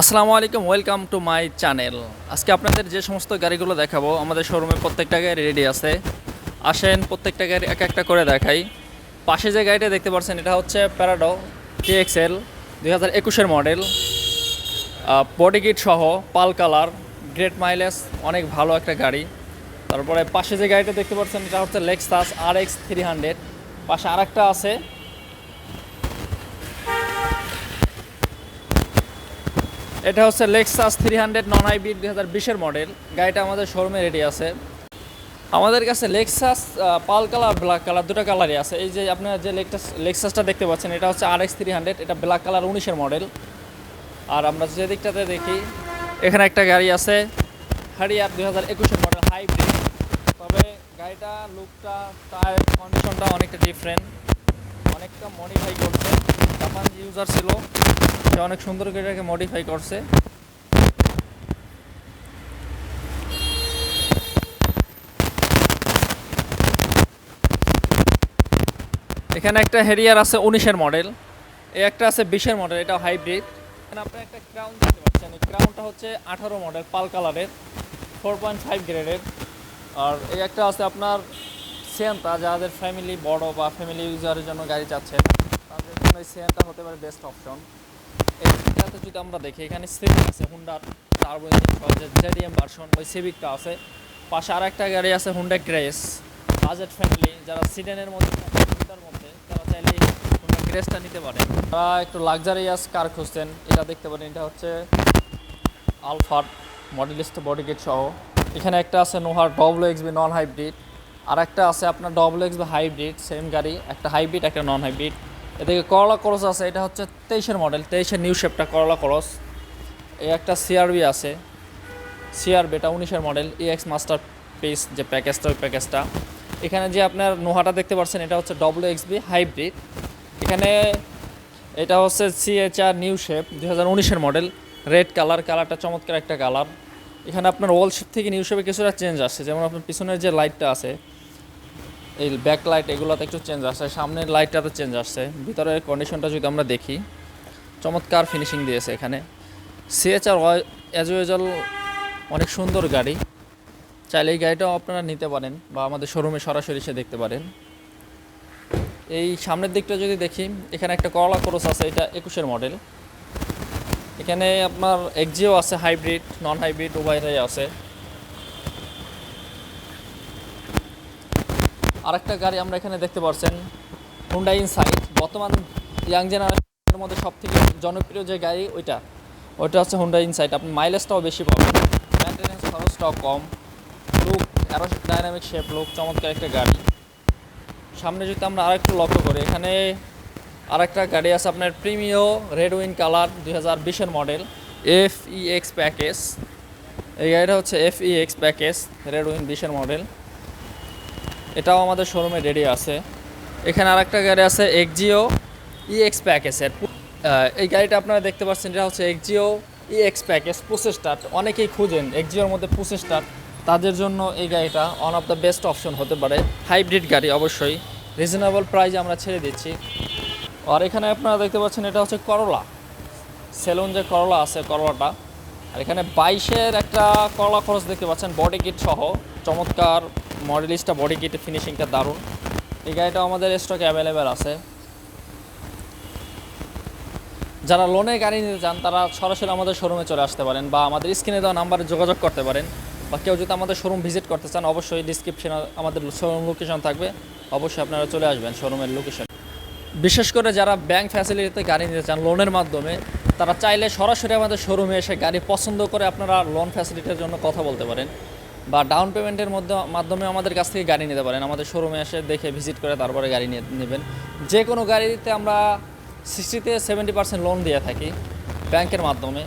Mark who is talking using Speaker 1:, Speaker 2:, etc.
Speaker 1: আসসালামু আলাইকুম welcome to my channel আজকে আপনাদের যে সমস্ত গাড়িগুলো দেখাবো, আমাদের শোরুমে প্রত্যেকটা গাড়ি রেডি আছে। আসেন, প্রত্যেকটা গাড়ি এক একটা করে দেখাই। পাশে যে গাড়িটা দেখতে পাচ্ছেন, এটা হচ্ছে প্যারাডো টি এক্সএল দুই হাজার একুশের মডেল বডি কিট সহ, পাল কালার গ্রেট মাইলেজ অনেক ভালো একটা গাড়ি। তারপরে পাশে যে গাড়িটা দেখতে পাচ্ছেন, এটা হচ্ছে Lexus R X three hundred পাশে আরেকটা আছে এটা হচ্ছে Lexus three hundred non hybrid দুই হাজার বিশের মডেল গাড়িটা আমাদের শোরুমে রেডি আছে। আমাদের কাছে Lexus pearl colour black colour দুটো কালারই আছে। এই যে আপনার যে লেক্সাস লেক্সাসটা দেখতে পাচ্ছেন, এটা হচ্ছে আর এক্স থ্রি হান্ড্রেড এটা ব্ল্যাক কালার উনিশের মডেল আর আমরা যে দিকটাতে দেখি, এখানে একটা গাড়ি আছে হারিয়ার দুই হাজার একুশের মডেল হাইব্রিড তবে গাড়িটা লুকটা টায়ার কন্ডিশনটা অনেকটা ডিফারেন্ট অনেকটা মডিফাই করছে। জাপান যে ইউজার ছিল, সে অনেক সুন্দর করে এটাকে মডিফাই করছে। এখানে একটা হেরিয়ার আছে উনিশের মডেল এই একটা আছে বিশের মডেল এটা হাইব্রিড এখানে আপনি একটা ক্রাউন দেখতে পাচ্ছেন ক্রাউনটা হচ্ছে আঠারো মডেল পাল কালারের ফোর পয়েন্ট ফাইভ গ্রেডের আর এই একটা আছে আপনার সিয়ান্তা যাদের ফ্যামিলি বড় বা ফ্যামিলি ইউজারের জন্য গাড়ি চাচ্ছেন তাদের জন্য এই সিয়ান্তা হতে পারে বেস্ট অপশন এইটাতে যদি আমরা দেখি, এখানে সিভিক আছে হুন্ডার টার্বো ইঞ্জিন জেডিএম ভার্সন ওই সিভিকটা আছে। পাশে আর একটা গাড়ি আছে হুন্ডা গ্রেস বাজেট ফ্যামিলি যারা সিডেনের মধ্যে হুন্ডার মধ্যে, তারা চাইলে হুন্ডা গ্রেসটা নিতে পারেন তারা একটু লাক্সারিয়াস কার খুঁজছেন এটা দেখতে পারেন, এটা হচ্ছে আলফার মডেলিস্ট বডি কিট সহ। এখানে একটা আছে নোহার ডব্লিউ এক্সবি নন হাইব্রিড আর একটা আছে আপনার ডব্লিউ এক্সবি হাইব্রিড সেম গাড়ি, একটা হাইব্রিড একটা নন হাইব্রিড এদিকে করলা ক্রস আছে, এটা হচ্ছে তেইশের মডেল তেইশের নিউ শেপটা করলা ক্রস এই একটা সিআরবি আছে সিআরবি এটা উনিশের মডেল ইএক্স মাস্টার পিস যে প্যাকেজটা ওই প্যাকেজটা এখানে যে আপনার নোহাটা দেখতে পাচ্ছেন, এটা হচ্ছে ডব্লিউ এক্সবি হাইব্রিড এখানে এটা হচ্ছে সিএচআর নিউ শেপ দু হাজার উনিশের মডেল রেড কালার কালারটা চমৎকার একটা কালার এখানে আপনার ওয়াল শেপ থেকে নিউ শেপে কিছুটা চেঞ্জ আসছে, যেমন আপনার পিছনের যে লাইটটা আছে এই ব্যাক লাইট এগুলোতে একটু চেঞ্জ আসছে সামনের লাইটটাতে চেঞ্জ আসছে ভিতরের কন্ডিশনটা যদি আমরা দেখি, চমৎকার ফিনিশিং দিয়েছে এখানে। সিএচআর অ্যাজ ইউজুয়াল অনেক সুন্দর গাড়ি। চাইলে এই গাড়িটাও আপনারা নিতে পারেন বা আমাদের শোরুমে সরাসরি এসে দেখতে পারেন। এই সামনের দিকটা যদি দেখি, এখানে একটা করলা ক্রস আছে, এটা একুশের মডেল এখানে আপনার এক্সিও আছে হাইব্রিড নন হাইব্রিড উভয়টাই আছে। আরেকটা গাড়ি আমরা এখানে দেখতে পাচ্ছেন হুন্ডা ইনসাইট বর্তমান ইয়াং জেনারেশনের মধ্যে সব থেকে জনপ্রিয় যে গাড়ি, ওইটা। ওইটা হচ্ছে হুন্ডা ইনসাইট আপনি মাইলেজটাও বেশি পাবেন মেনটেন্যান্স খরচটাও কম। লুক আরও ডাইনামিক শেপ লুক চমৎকার একটা গাড়ি। সামনে যদি আমরা আরেকটু লক্ষ্য করি, এখানে আরেকটা গাড়ি আছে আপনার প্রিমিও রেড উইন কালার দুই হাজার বিশের model F E X package এই গাড়িটা হচ্ছে F E X package red wine বিশের মডেল। এটাও আমাদের শোরুমে রেডি আছে। এখানে আর একটা গাড়ি আছে এক্সজিও ই এক্স প্যাকেজের এই গাড়িটা আপনারা দেখতে পাচ্ছেন, এটা হচ্ছে Axio E X package push start অনেকেই খুঁজেন এক্সজিওর মধ্যে পুসে স্টার্ট তাদের জন্য এই গাড়িটা one of the best option হতে পারে। হাইব্রিড গাড়ি অবশ্যই। রিজনেবল প্রাইজে আমরা ছেড়ে দিচ্ছি। আর এখানে আপনারা দেখতে পাচ্ছেন, এটা হচ্ছে করলা সেলুন যে করলা আছে করলাটা আর এখানে বাইশের একটা করলা খরচ দেখতে পাচ্ছেন বডি কিট সহ। চমৎকার মডেলিস্টটা বডি কিটের ফিনিশিংটা দারুণ। এই গাড়িটা আমাদের স্টকে অ্যাভেলেবেল আছে। যারা লোনে গাড়ি নিতে চান, তারা সরাসরি আমাদের শোরুমে চলে আসতে পারেন বা আমাদের স্ক্রিনে দেওয়া নাম্বারে যোগাযোগ করতে পারেন বা কেউ যদি আমাদের শোরুম ভিজিট করতে চান, অবশ্যই ডিসক্রিপশনে আমাদের শোরুম লোকেশন থাকবে। অবশ্যই আপনারা চলে আসবেন শোরুমের লোকেশন বিশেষ করে যারা ব্যাংক ফ্যাসিলিটিতে গাড়ি নিতে চান লোনের মাধ্যমে, তারা চাইলে সরাসরি আমাদের শোরুমে এসে গাড়ি পছন্দ করে আপনারা লোন ফ্যাসিলিটির জন্য কথা বলতে পারেন। বা ডাউন পেমেন্টের মধ্যে, মাধ্যমে আমাদের কাছ থেকে গাড়ি নিতে পারেন। আমাদের শোরুমে এসে দেখে ভিজিট করে তারপরে গাড়ি নিয়ে নেবেন। যে কোনো গাড়িতে আমরা সিক্সটিতে সেভেন্টি পার্সেন্ট লোন দিয়ে থাকি ব্যাংকের মাধ্যমে।